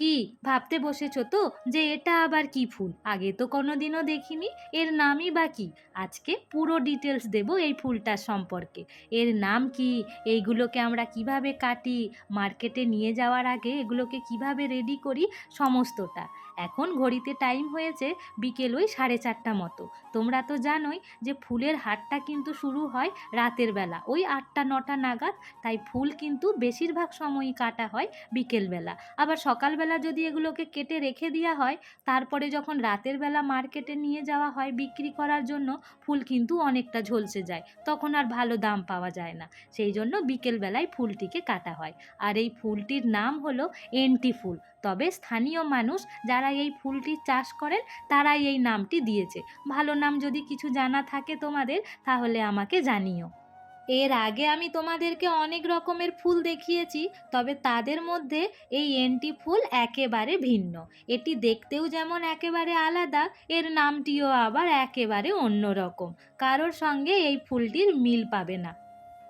কি ভাবতে বসেছো তো যে এটা আবার কি ফুল? আগে তো কোনোদিনও দেখিনি, এর নামই বা কি? আজকে পুরো ডিটেলস দেব এই ফুলটার সম্পর্কে। এর নাম কি? এইগুলোকে আমরা কীভাবে কাটি? মার্কেটে নিয়ে যাওয়ার আগে এগুলোকে কীভাবে রেডি করি? সমস্তটা। এখন ঘড়িতে টাইম হয়েছে বিকেল ওই সাড়ে চারটা মতো। তোমরা তো জানোই যে ফুলের হাটটা কিন্তু শুরু হয় রাতের বেলা, ওই আটটা নটা নাগাদ। তাই ফুল কিন্তু বেশিরভাগ সময়ই কাটা হয় বিকেলবেলা। আবার সকালবেলা যদি এগুলোকে কেটে রেখে দেওয়া হয়, তারপরে যখন রাতের বেলা মার্কেটে নিয়ে যাওয়া হয় বিক্রি করার জন্য, ফুল কিন্তু অনেকটা ঝলসে যায়, তখন আর ভালো দাম পাওয়া যায় না। সেই জন্য বিকেলবেলায় ফুলটিকে কাটা হয়। আর এই ফুলটির নাম হলো এন্টি ফুল। তবে স্থানীয় মানুষ যারা এই ফুলটির চাষ করেন, তারাই এই নামটি দিয়েছে। ভালো নাম যদি কিছু জানা থাকে তোমাদের, তাহলে আমাকে জানিও। এর আগে আমি তোমাদেরকে অনেক রকমের ফুল দেখিয়েছি, তবে তাদের মধ্যে এই এন্টি ফুল একেবারে ভিন্ন। এটি দেখতেও যেমন একেবারে আলাদা, এর নামটিও আবার একেবারে অন্য রকম। কারোর সঙ্গে এই ফুলটির মিল পাবে না।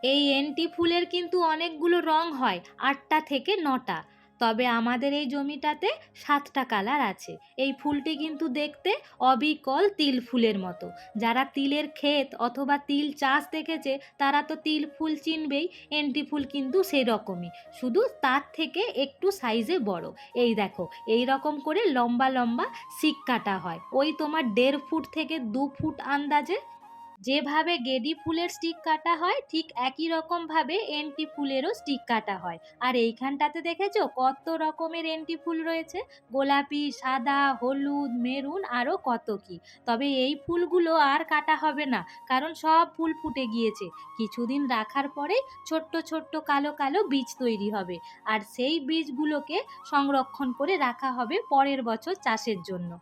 এই এন্টি ফুলের কিন্তু অনেকগুলো রং হয়, আটটা থেকে নটা। তবে আমাদের এই জমিটাতে সাতটা কালার আছে। এই ফুলটি কিন্তু দেখতে অবিকল তিল ফুলের মতো। যারা তিলের ক্ষেত অথবা তিল চাষ দেখেছে, তারা তো তিল ফুল চিনবেই এন্টি ফুল কিন্তু সেই রকমই শুধু তার থেকে একটু সাইজে বড়। এই দেখো, এই রকম করে লম্বা লম্বা শিক কাটা হয়। ওই তোমার দেড় ফুট থেকে দু ফুট আন্দাজে যেভাবে গেডি ফুলের স্টিক কাটা হয়, ঠিক একই রকমভাবে এন্টি ফুলেরও স্টিক কাটা হয়। আর এইখানটাতে দেখেছ কত রকমের এন্টি ফুল রয়েছে? গোলাপি, সাদা, হলুদ, মেরুন আরও কত কি। তবে এই ফুলগুলো আর কাটা হবে না, কারণ সব ফুল ফুটে গিয়েছে। কিছুদিন রাখার পরে ছোট্ট ছোট্ট কালো কালো বীজ তৈরি হবে। আর সেই বীজগুলোকে সংরক্ষণ করে রাখা হবে পরের বছর চাষের জন্য।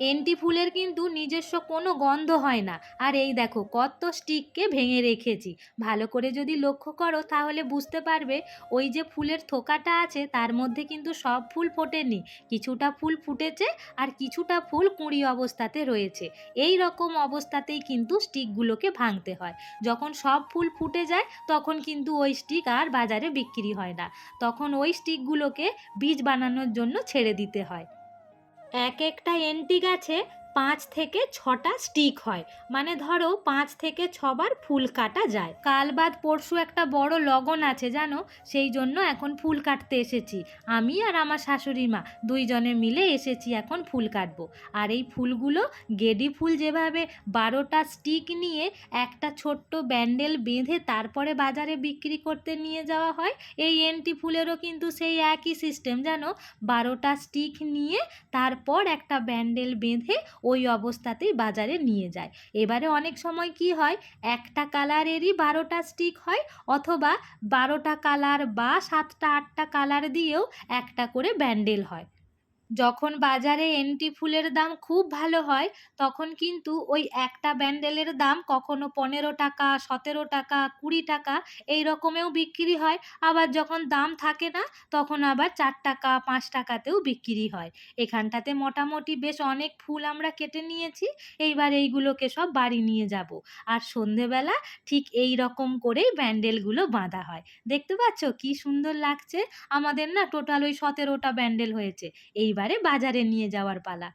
এন্টি ফুলের কিন্তু নিজস্ব কোনো গন্ধ হয় না। আর এই দেখো কত স্টিককে ভেঙে রেখেছি। ভালো করে যদি লক্ষ্য করো, তাহলে বুঝতে পারবে ওই যে ফুলের থোকাটা আছে, তার মধ্যে কিন্তু সব ফুল ফোটেনি। কিছুটা ফুল ফুটেছে আর কিছুটা ফুল কুঁড়ি অবস্থাতে রয়েছে। এই রকম অবস্থাতেই কিন্তু স্টিকগুলোকে ভাঙতে হয়। যখন সব ফুল ফুটে যায়, তখন কিন্তু ওই স্টিক আর বাজারে বিক্রি হয় না। তখন ওই স্টিকগুলোকে বীজ বানানোর জন্য ছেড়ে দিতে হয়। এক একটা এন্টি গাছে পাঁচ থেকে ছটা স্টিক হয়। মানে ধরো পাঁচ থেকে ছবার ফুল কাটা যায়। কাল বাদ পরশু একটা বড় লগন আছে, জানো? সেই জন্য এখন ফুল কাটতে এসেছি। আমি আর আমার শাশুড়ি মা দুইজনে মিলে এসেছি এখন ফুল কাটবো। আর এই ফুলগুলো গেডি ফুল যেভাবে বারোটা স্টিক নিয়ে একটা ছোট্ট ব্যান্ডেল বেঁধে তারপরে বাজারে বিক্রি করতে নিয়ে যাওয়া হয়, এই এন্টি ফুলেরও কিন্তু সেই একই সিস্টেম জানো? বারোটা স্টিক নিয়ে তারপর একটা ব্যান্ডেল বেঁধে ওই অবস্থাতেই বাজারে নিয়ে যায়। এবারে অনেক সময় কি হয়? একটা কালারেরই বারোটা স্টিক হয় অথবা বারোটা কালার বা সাতটা আটটা কালার দিয়েও একটা করে ব্যান্ডেল হয়। যখন বাজারে এন্টি ফুলের দাম খুব ভালো হয়, তখন কিন্তু ওই একটা ব্যান্ডেলের দাম কখনো পনেরো টাকা, সতেরো টাকা, কুড়ি টাকা এই রকমেও বিক্রি হয়। আবার যখন দাম থাকে না, তখন আবার চার টাকা, পাঁচ টাকাতেও বিক্রি হয়। এখানটাতে মোটামুটি বেশ অনেক ফুল আমরা কেটে নিয়েছি, এইবার এইগুলোকে সব বাড়ি নিয়ে যাব। আর সন্ধেবেলা ঠিক এই রকম করেই ব্যান্ডেলগুলো বাঁধা হয়। দেখতে পাচ্ছ কি সুন্দর লাগছে? আমাদের না টোটাল ওই সতেরোটা ব্যান্ডেল হয়েছে। এইবারে বাজারে নিয়ে যাওয়ার পালা।